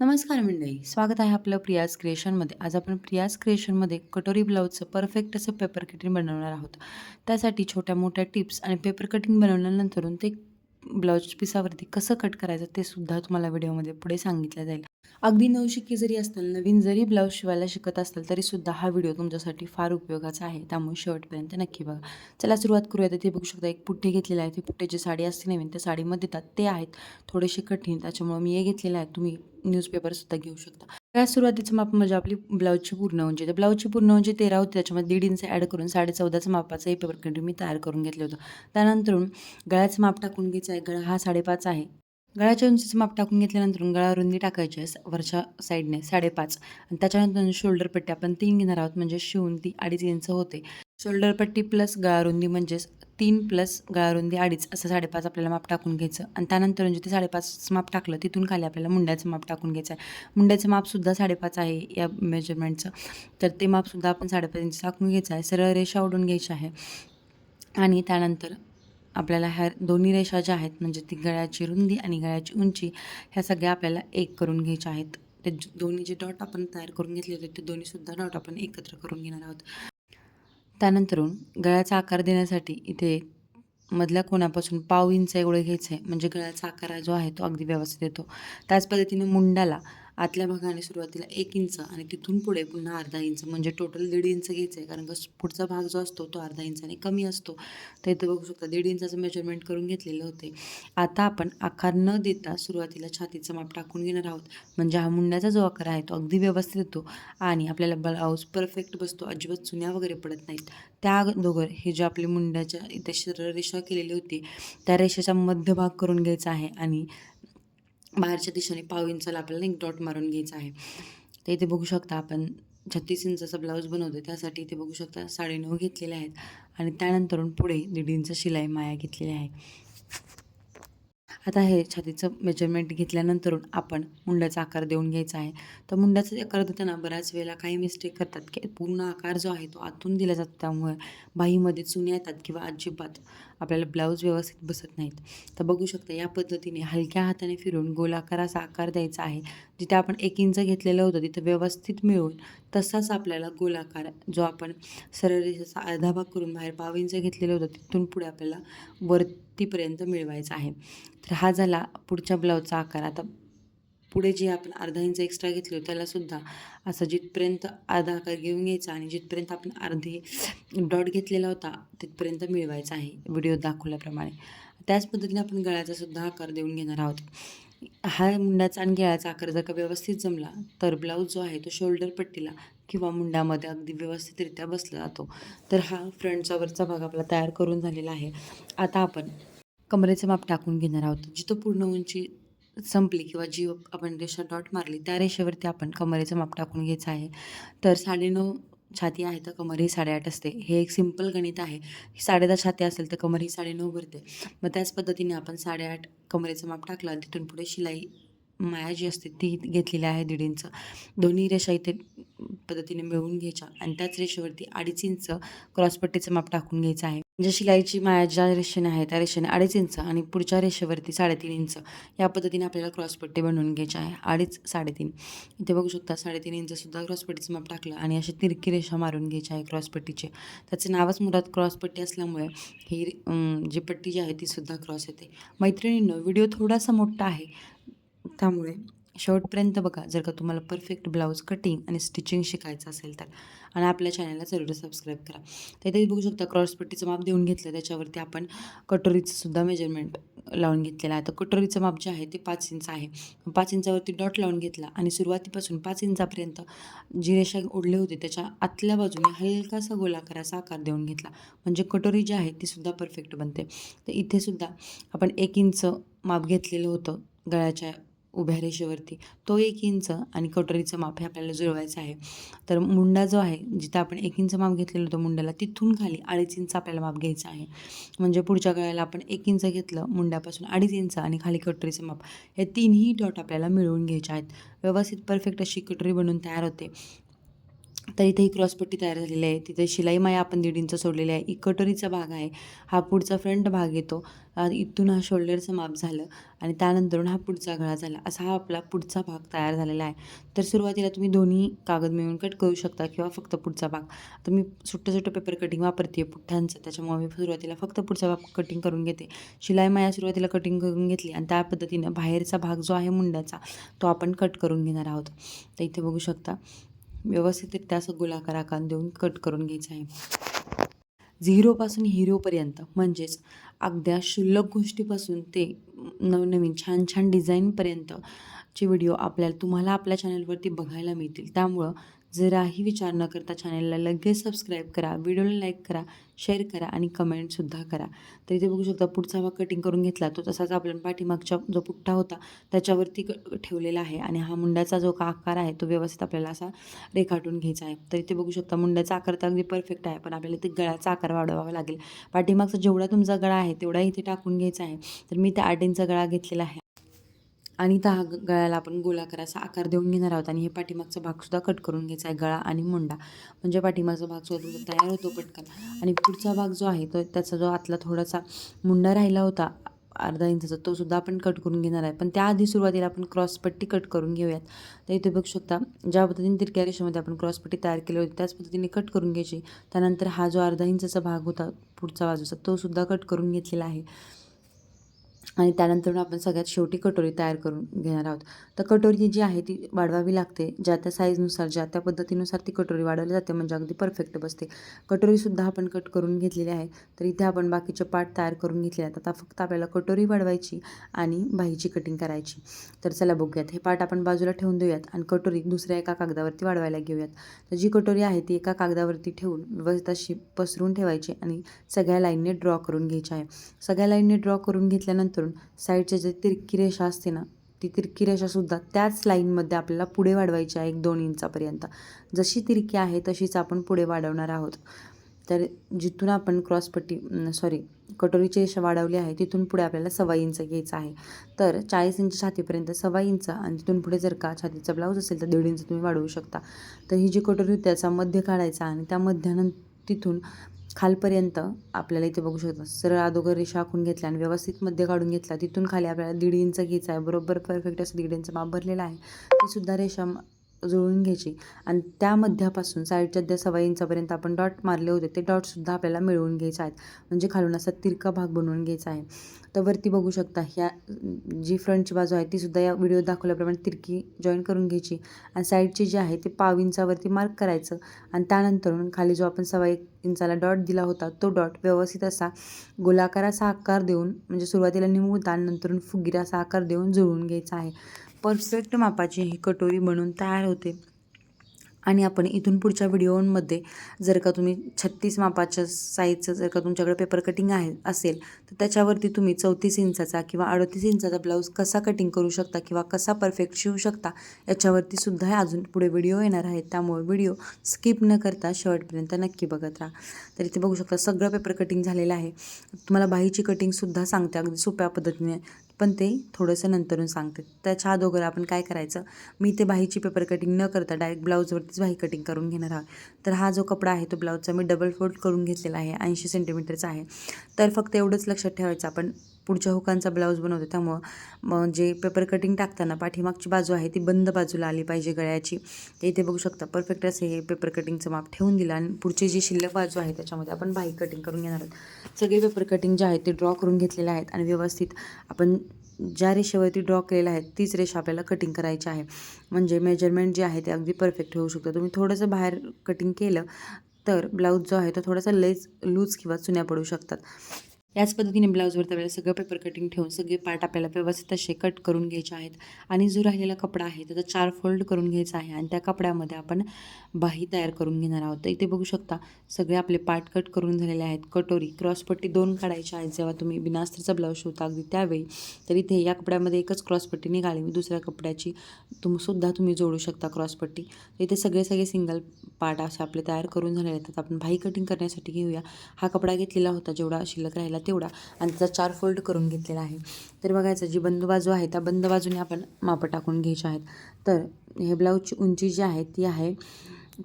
नमस्कार मंडळी स्वागत आहे आपलं प्रियाज क्रिएशनमध्ये आज आपण प्रियाज क्रिएशनमध्ये कटोरी ब्लाऊजचं परफेक्ट असं पेपर कटिंग बनवणार आहोत. त्यासाठी छोट्या मोठ्या टिप्स आणि पेपर कटिंग बनवल्यानंतरून ते ब्लाऊज पिसावरती कसं कट करायचं ते सुद्धा तुम्हाला व्हिडिओमध्ये पुढे सांगितलं जाईल. अगदी नवशिकी जरी असताल नवीन जरी ब्लाऊज शिवायला शिकत असाल तरीसुद्धा हा व्हिडिओ तुमच्यासाठी फार उपयोगाचा आहे. त्यामुळे शेवटपर्यंत नक्की बघा. चला सुरुवात करूया तर ते बघू शकता एक पुठ्ठे घेतलेला आहे ते पुठ्ठे जी साडी असते नवीन त्या साडीमध्ये देतात ते आहेत थोडेसे कठीण. त्याच्यामुळे मी हे घेतलेलं आहे. तुम्ही न्यूजपेपरसुद्धा घेऊ शकता. त्या सुरुवातीचं माप म्हणजे आपली ब्लाऊजची पूर्ण उंची. तर ब्लाऊजची पूर्ण उंची तेरा होती. त्याच्यामध्ये दीड इंच ॲड करून साडे चौदाचं मापाचं हे पेपर कंटिन्यू मी तयार करून घेतलं होतं. त्यानंतर गळ्याचं माप टाकून घ्यायचं आहे. गळा हा साडेपाच आहे. गळ्याच्या उंचीचं माप टाकून घेतल्यानंतर गळा रुंदी टाकायची आहे वरच्या साईडने साडेपाच. आणि त्याच्यानंतर शोल्डर पट्टी आपण तीन घेणार आहोत म्हणजे शिवून ती अडीच इंच होते. शोल्डर पट्टी प्लस गळारुंदी म्हणजेच तीन प्लस गळारुंदी अडीच असं साडेपाच आपल्याला माप टाकून घ्यायचं. आणि त्यानंतर म्हणजे ते साडेपाच माप टाकलं तिथून खाली आपल्याला मुंड्याचं माप टाकून घ्यायचं आहे. मुंड्याचं मापसुद्धा साडेपाच आहे या मेजरमेंटचं तर ते मापसुद्धा आपण साडेपाच इंच टाकून घ्यायचं आहे. सरळ रेषा ओढून घ्यायची आहे. आणि त्यानंतर आपल्याला ह्या दोन्ही रेषा ज्या आहेत म्हणजे ती गळ्याची रुंदी आणि गळ्याची उंची ह्या सगळ्या आपल्याला एक करून घ्यायच्या आहेत. ते दोन्ही जे डॉट आपण तयार करून घेतले होते ते दोन्हीसुद्धा डॉट आपण एकत्र करून घेणार आहोत. त्यानंतरून गळ्याचा आकार देण्यासाठी इथे मधल्या कोणापासून पाव इंच एवढं घ्यायचं आहे म्हणजे गळ्याचा आकार जो आहे तो अगदी व्यवस्थित येतो. त्याच पद्धतीने मुंडाला आतल्या भागाने सुरुवातीला एक इंच आणि तिथून पुढे पुन्हा अर्धा इंच. म्हणजे टोटल दीड इंच घ्यायचं आहे कारण का पुढचा भाग जो असतो तो अर्धा इंचाने कमी असतो. तर इथं बघू शकता दीड इंचाचं मेजरमेंट करून घेतलेलं होते. आता आपण आकार न देता सुरुवातीला छातीचं माप टाकून घेणार आहोत. म्हणजे हा मुंड्याचा जो आकार आहे तो अगदी व्यवस्थित येतो आणि आपल्याला ब्लाऊज परफेक्ट बसतो. अजिबात चुन्या वगैरे पडत नाहीत. त्या अगोदर हे जे आपले मुंड्याच्या इथे शरीर रेषा केलेली होती त्या रेषेचा मध्यभाग करून घ्यायचा आहे आणि बाहेरच्या दिशेने पाव इंचाला आपल्याला एक डॉट मारून घ्यायचा आहे. तर इथे बघू शकता आपण छत्तीस इंचाचा ब्लाऊज बनवतो त्यासाठी इथे बघू शकता साडेनऊ घेतलेले आहेत आणि त्यानंतरून पुढे दीड इंच शिलाई माया घेतलेली आहे. आता हे छातीचं मेजरमेंट घेतल्यानंतरून आपण मुंड्याचा आकार देऊन घ्यायचा आहे. तर मुंड्याचा आकार देताना बऱ्याच वेळेला काही मिस्टेक करतात की पूर्ण आकार जो आहे तो आतून दिला जातो त्यामुळे बाहीमध्ये चुन्या येतात किंवा अजिबात आपल्याला ब्लाऊज व्यवस्थित बसत नाहीत. तर बघू शकता या पद्धतीने हलक्या हाताने फिरून गोलाकाराचा आकार द्यायचा आहे. जिथे आपण एक इंच घेतलेलं होतं तिथं व्यवस्थित मिळून तसाच आपल्याला गोलाकार जो आपण सरळ रेषेचा अर्धा भाग करून बाहेर पाव इंच घेतलेलं होतं तिथून पुढे आपल्याला वरतीपर्यंत मिळवायचा आहे. तर हा झाला पुढच्या ब्लाऊजचा आकार. आता पुढे जे आपण अर्धा इंच एक्स्ट्रा घेतलो त्यालासुद्धा असं जिथपर्यंत अर्धा आकार घेऊन घ्यायचा आणि जिथपर्यंत आपण अर्धे डॉट घेतलेला होता तिथपर्यंत मिळवायचा आहे व्हिडिओ दाखवल्याप्रमाणे. त्याच पद्धतीने आपण गळ्याचा सुद्धा आकार देऊन घेणार आहोत. हा मुंडाचा आणि गळ्याचा आकार जर का व्यवस्थित जमला तर ब्लाऊज जो आहे तो शोल्डर पट्टीला किंवा मुंडामध्ये अगदी व्यवस्थितरित्या बसला जातो. तर हा फ्रंटचा वरचा भाग आपला तयार करून झालेला आहे. आता आपण कमरेचं माप टाकून घेणार आहोत जिथं पूर्ण उंची संपली किंवा जी आपण रेषा डॉट मारली त्या रेषेवरती आपण कमरेचं माप टाकून घ्यायचं आहे. तर साडेनऊ छाती आहे तर कमर ही साडेआठ असते. हे एक सिंपल गणित आहे. ही साडेदहा छाती असेल तर कमर ही साडेनऊ भरते. मग त्याच पद्धतीने आपण साडेआठ कमरेचं माप टाकलं तिथून पुढे शिलाई माया जी असते ती घेतलेली आहे दीड इंच. दोन्ही रेषा इथे पद्धतीने मिळवून घ्यायच्या आणि त्याच रेषेवरती अडीच इंच क्रॉसपट्टीचं माप टाकून घ्यायचं आहे. म्हणजे शिलाईची माया ज्या रेषेने आहे त्या रेषेने अडीच इंच आणि पुढच्या रेषेवरती साडेतीन इंच या पद्धतीने आपल्याला क्रॉसपट्टी बनवून घ्यायची आहे. अडीच साडेतीन. इथे बघू शकता साडेतीन इंचसुद्धा क्रॉसपट्टीचं माप टाकलं आणि अशी तिरकी रेषा मारून घ्यायची आहे क्रॉसपट्टीचे त्याचं नावच मुळात क्रॉसपट्टी असल्यामुळे ही जी पट्टी जी आहे तीसुद्धा क्रॉस येते. मैत्रिणींनो व्हिडिओ थोडासा मोठा आहे. त्यामुळे शेवटपर्यंत बघा जर का तुम्हाला परफेक्ट ब्लाऊज कटिंग आणि स्टिचिंग शिकायचं असेल तर. आणि आपल्या चॅनलला जरूर सबस्क्राईब करा. तर इथे बघू शकता क्रॉसपट्टीचं माप देऊन घेतलं त्याच्यावरती आपण कटोरीचंसुद्धा मेजरमेंट लावून घेतलेलं आहे. तर कटोरीचं माप जे आहे ते पाच इंच आहे. पाच इंचावरती डॉट लावून घेतला आणि सुरुवातीपासून पाच इंचापर्यंत जी रेषा ओढली होती त्याच्या आतल्या बाजूने हलकासा गोलाकाराचा आकार देऊन घेतला. म्हणजे कटोरी जी आहे ती सुद्धा परफेक्ट बनते. तर इथेसुद्धा आपण एक इंच माप घेतलेलं होतं गळ्याच्या उभ्या रेषेवरती. तो एक इंच आणि कटोरीचं माप हे आपल्याला जुळवायचं आहे. तर मुंडा जो आहे जिथं आपण एक इंच माप घेतलेलं होतं मुंड्याला तिथून खाली अडीच इंच आपल्याला माप घ्यायचं आहे. म्हणजे पुढच्या गळ्याला आपण एक इंच घेतलं मुंड्यापासून अडीच इंच आणि खाली कटोरीचं माप. हे तिन्ही डॉट आपल्याला मिळवून घ्यायचे आहेत. व्यवस्थित परफेक्ट अशी कटोरी बनवून तयार होते. तर इथे ही क्रॉसपट्टी तयार झालेली आहे. तिथे शिलाई माया आपण दीड इंच सोडलेली आहे. इकटोरीचा भाग आहे. हा पुढचा फ्रंट भाग येतो. इथून हा शोल्डरचं माप झालं आणि त्यानंतरून हा पुढचा गळा झाला. असा हा आपला पुढचा भाग तयार झालेला आहे. तर सुरुवातीला तुम्ही दोन्ही कागद मिळून कट करू शकता किंवा फक्त पुढचा भाग. आता मी सुट्टं सुट्टं पेपर कटिंग वापरते पुठ्ठ्यांचं. त्याच्यामुळे मी सुरुवातीला फक्त पुढचा भाग कटिंग करून घेते. शिलाई माया सुरुवातीला कटिंग करून घेतली आणि त्या पद्धतीनं बाहेरचा भाग जो आहे मुंड्याचा तो आपण कट करून घेणार आहोत. तर इथे बघू शकता. व्यवस्थितरित्या असं गोलाकार आकार देऊन कट करून घ्यायचं आहे. झिरोपासून हिरोपर्यंत म्हणजेच अगद्या क्षुल्लक गोष्टीपासून ते नवनवीन छान छान डिझाईनपर्यंतचे व्हिडिओ आपल्याला तुम्हाला आपल्या चॅनलवरती बघायला मिळतील. त्यामुळं जराही विचार न करता चॅनलला लगेच सबस्क्राईब करा व्हिडिओला लाईक करा शेअर करा आणि कमेंटसुद्धा करा. तर इथे बघू शकता पुढचा भाग कटिंग करून घेतला तो तसाच आपल्या पाठीमागच्या जो पुठ्ठा होता त्याच्यावरती क ठेवलेला आहे. आणि हा मुंड्याचा जो का आकार आहे तो व्यवस्थित आपल्याला असा रेखाटून घ्यायचा आहे. तर इथे बघू शकता मुंड्याचा आकार तर अगदी परफेक्ट आहे पण आपल्याला इथे गळ्याचा आकार वाढवावा लागेल. पाठीमागचा जेवढा तुमचा गळा आहे तेवढा इथे टाकून घ्यायचा आहे. तर मी त्या आठ इंचा गळा घेतलेला आहे. आणि त्या गळ्याला आपण गोलाकार असा आकार देऊन घेणार आहोत आणि हे पाठीमागचा भागसुद्धा कट करून घ्यायचा आहे गळा आणि मुंडा. म्हणजे पाठीमागचा भाग सुद्धा तुमचा तयार होतो पटकन. आणि पुढचा भाग जो आहे तो त्याचा जो आतला थोडासा मुंडा राहिला होता अर्धा इंचाचा तो सुद्धा आपण कट करून घेणार आहे. पण त्याआधी सुरुवातीला आपण क्रॉसपट्टी कट करून घेऊयात. तर इथे बघू शकता ज्या पद्धतीने तिरक्या रेषेमध्ये आपण क्रॉसपट्टी तयार केली होती त्याच पद्धतीने कट करून घ्यायची. त्यानंतर हा जो अर्धा इंचाचा भाग होता पुढचा बाजूचा तो सुद्धा कट करून घेतलेला आहे. आणि त्यानंतर आपण सगळ्यात शेवटी कटोरी तयार करून घेणार आहोत. तर कटोरी जी आहे ती वाढवावी लागते. ज्या त्या साईजनुसार ज्या त्या पद्धतीनुसार ती कटोरी वाढवली जाते म्हणजे अगदी परफेक्ट बसते. कटोरीसुद्धा आपण कट करून घेतलेली आहे. तर इथे आपण बाकीचे पार्ट तयार करून घेतले आहेत. आता फक्त आपल्याला कटोरी वाढवायची आणि बाहीची कटिंग करायची. तर चला बघूयात. हे पार्ट आपण बाजूला ठेवून देऊयात आणि कटोरी दुसऱ्या एका कागदावरती वाढवायला घेऊयात. तर जी कटोरी आहे ती एका कागदावरती ठेवून व्यवस्थित अशी पसरून ठेवायची आणि सगळ्या लाईनने ड्रॉ करून घ्यायची आहे. सगळ्या लाईनने ड्रॉ करून घेतल्यानंतर साईडच्या जे तिरकी रेषा असते ना ती तिरकी रेषासुद्धा त्याच लाईनमध्ये आपल्याला पुढे वाढवायची आहे एक दोन इंचापर्यंत. जशी तिरकी आहे तशीच आपण पुढे वाढवणार आहोत. तर जिथून आपण क्रॉसपट्टी सॉरी कटोरीची रेषा वाढवली आहे तिथून पुढे आपल्याला सव्वा इंच घ्यायचं आहे. तर चाळीस इंच छातीपर्यंत सव्वा इंच आणि तिथून पुढे जर का छातीचा ब्लाऊज असेल तर दीड इंच तुम्ही वाढवू शकता. तर ही जी कटोरी होती त्याचा मध्य काढायचा आणि त्या मध्यानंतर तिथून खालपर्यंत आपल्याला इथे बघू शकता. सरळ अगोदर रेषा आखून घेतल्या आणि व्यवस्थित मध्य काढून घेतला. तिथून खाली आपल्याला दीड इंच घ्यायचा आहे. बरोबर परफेक्ट असं दीड इंच माप भरलेला आहे. ती सुद्धा रेषा जुळून घ्यायची. आणि त्या मध्यापासून साईडच्या ज्या सवा इंचापर्यंत आपण डॉट मारले होते ते डॉटसुद्धा आपल्याला मिळवून घ्यायचे आहेत. म्हणजे खालून असा तिरका भाग बनवून घ्यायचा आहे. तर वरती बघू शकता ह्या जी फ्रंटची बाजू आहे ती सुद्धा या व्हिडिओ दाखवल्याप्रमाणे तिरकी जॉईन करून घ्यायची. आणि साईडची जी आहे ते पाव इंचावरती मार्क करायचं. आणि त्यानंतरून खाली जो आपण सवा एक इंचाला डॉट दिला होता तो डॉट व्यवस्थित असा गोलाकाराचा आकार देऊन म्हणजे सुरुवातीला निमुळता आणि नंतरून फुगिराचा आकार देऊन जुळवून घ्यायचा आहे. परफेक्ट मापाची ही कटोरी बनून तयार होते. आणि आपण इथून पुढच्या व्हिडिओमध्ये जर का तुम्ही छत्तीस मापाच्या साईजचं जर का तुमच्याकडे पेपर कटिंग आहे असेल तर त्याच्यावरती तुम्ही चौतीस इंचाचा किंवा अडतीस इंचाचा ब्लाऊज कसा कटिंग करू शकता किंवा कसा परफेक्ट शिवू शकता याच्यावरती सुद्धा हे अजून पुढे व्हिडिओ येणार आहेत. त्यामुळे व्हिडिओ स्किप न करता शेवटपर्यंत नक्की बघत राहा. तर इथे बघू शकता सगळं पेपर कटिंग झालेलं आहे. तुम्हाला बाहीची कटिंगसुद्धा सांगते अगदी सोप्या पद्धतीने पण ते थोडंसं नंतरून सांगते त्याच्या अगोदर आपण काय करायचं? मी ते बाहीची पेपर कटिंग न करता डायरेक्ट ब्लाऊजवरतीच बाही कटिंग करून घेणार आहोत. तर हा जो कपडा आहे तो ब्लाऊजचा मी डबल फोल्ड करून घेतलेला आहे ऐंशी सेंटीमीटरचा आहे. तर फक्त एवढंच लक्षात ठेवायचं आपण. पुढच्या हुकांचा ब्लाऊज बनवतो त्यामुळं मग जे पेपर कटिंग टाकताना पाठीमागची बाजू आहे ती बंद बाजूला आली पाहिजे गळ्याची. ते इथे बघू शकता परफेक्ट असे हे पेपर कटिंगचं माप ठेवून दिलं आणि पुढची जी शिल्लक बाजू आहे त्याच्यामध्ये आपण बाही कटिंग करून घेणार आहोत. सगळे पेपर कटिंग जे आहेत ते ड्रॉ करून घेतलेले आहेत आणि व्यवस्थित आपण ज्या रेषेवरती ड्रॉ केलेल्या आहेत तीच रेषा आपल्याला कटिंग करायची आहे. म्हणजे मेजरमेंट जे आहे ते अगदी परफेक्ट होऊ शकतं. तुम्ही थोडंसं बाहेर कटिंग केलं तर ब्लाऊज जो आहे तो थोडासा लेस लूज किंवा चुन्या पडू शकतात. याच पद्धतीने ब्लाऊजवरती आपल्याला सगळं पेपर कटिंग ठेवून सगळे पार्ट आपल्याला व्यवस्थित असे कट करून घ्यायचे आहेत. आणि जो राहिलेला कपडा आहे त्याचा चार फोल्ड करून घ्यायचा आहे आणि त्या कपड्यामध्ये आपण बाही तयार करून घेणार आहोत. तर इथे बघू शकता सगळे आपले पार्ट कट करून झालेले आहेत. कटोरी क्रॉसपट्टी दोन काढायच्या आहेत. जेव्हा तुम्ही बिनास्त्रचा ब्लाऊज शिवता अगदी त्यावेळी तर इथे या कपड्यामध्ये एकच क्रॉसपट्टी निघाली. मी दुसऱ्या कपड्याची तुम सुद्धा तुम्ही जोडू शकता क्रॉसपट्टी इथे सगळे सगळे सिंगल पार्ट असे आपले तयार करून झालेले आहेत. आपण भाई कटिंग करण्यासाठी घेऊया. हा कपडा घेतलेला होता जेवढा शिल्लक राहिला तेवढा आणि त्याचा चार फोल्ड करून घेतलेला आहे. तर बघायचं जी बंद बाजू आहे त्या बंद बाजूने आपण मापं टाकून घ्यायच्या आहेत. तर हे ब्लाऊजची उंची जी आहे ती आहे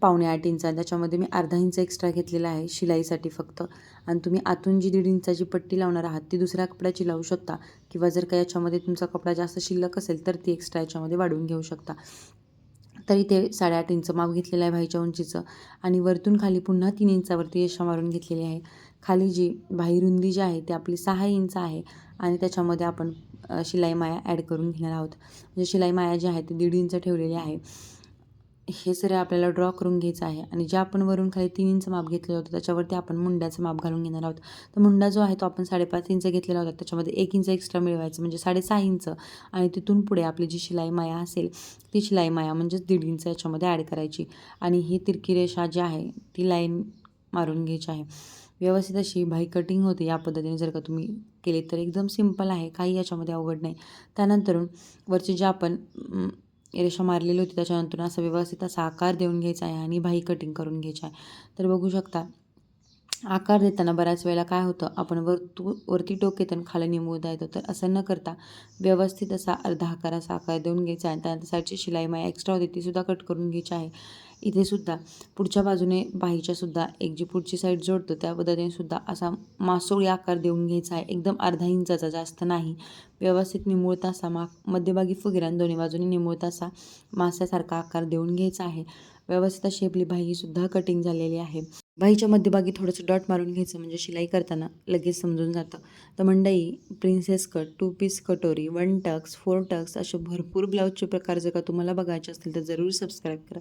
पावणे आठ इंच त्याच्यामध्ये मी अर्धा इंच एक्स्ट्रा घेतलेला आहे शिलाईसाठी फक्त. आणि तुम्ही आतून जी दीड इंचाची पट्टी लावणार आहात ती दुसऱ्या कपड्याची लावू शकता. किंवा जर का याच्यामध्ये तुमचा कपडा जास्त शिल्लक असेल तर ती एक्स्ट्रा याच्यामध्ये वाढवून घेऊ शकता. तर इथे साडेआठ इंच माप घेतलेलं आहे भाईच्या उंचीचं. आणि वरतून खाली पुन्हा तीन इंचावरती रेषा मारून घेतलेली आहे. खाली जी भाई रुंदी जी आहे ती आपली सहा इंच आहे आणि त्याच्यामध्ये आपण शिलाई माया ॲड करून घेणार आहोत. म्हणजे शिलाई माया जी आहे ती दीड इंच ठेवलेली आहे. हे सर आपल्याला ड्रॉ करून घ्यायचं आहे. आणि जे आपण वरून खाली तीन इंच माप घेतलेलं होतं त्याच्यावरती आपण मुंड्याचं माप घालून घेणार आहोत. तर मुंडा जो आहे तो आपण साडेपाच इंच घेतलेला होता. त्याच्यामध्ये एक इंच एक्स्ट्रा मिळवायचं म्हणजे साडेसहा इंच. आणि तिथून पुढे आपली जी शिलाई माया असेल ती शिलाई माया म्हणजेच दीड इंच याच्यामध्ये ॲड करायची. आणि ही तिरकी रेषा जी आहे ती लाईन मारून घ्यायची आहे. व्यवस्थित अशी भाई कटिंग होते या पद्धतीने जर का तुम्ही केले तर एकदम सिंपल आहे. काही याच्यामध्ये अवघड नाही. त्यानंतरून वरचे जे आपण रेषा मारलेली होती. त्याच्यानंतर असा व्यवस्थित असा आकार देऊन घ्यायचा आहे आणि भाई कटिंग करून घ्यायची आहे. तर बघू शकता आकार देताना बऱ्याच वेळेला काय होतं आपण वर तू वरती टोक येतं खाली निमुळता येतं. तर असं न करता व्यवस्थित असा अर्धा आकार असा आकार देऊन घ्यायचा आहे. त्यानंतर साईडची शिलाई माया एक्स्ट्रा होती तीसुद्धा कट करून घ्यायची आहे. इथे सुद्धा पुढच्या बाजूने बाहीच्या सुद्धा एक जी पुढची साईड जोडतो त्या पद्धतीने सुद्धा असा मासोळी आकार देऊन घ्यायचा आहे. एकदम अर्धा इंचाचा जास्त नाही. व्यवस्थित निमुळता असा मा मध्यभागी फुगिरान दोन्ही बाजूने निमुळता असा मास्यासारखा आकार देऊन घ्यायचा आहे. व्यवस्थित अशी आपली बाहीसुद्धा कटिंग झालेली आहे. बाहीच्या मध्यभागी थोडंसं डॉट मारून घ्यायचं म्हणजे शिलाई करताना लगेच समजून जातं. तर मंडई प्रिन्सेस कट टू पीस कटोरी वन टक्स फोर टक्स असे भरपूर ब्लाऊजचे प्रकार जर का तुम्हाला बघायचे असतील तर जरूर सबस्क्राईब करा.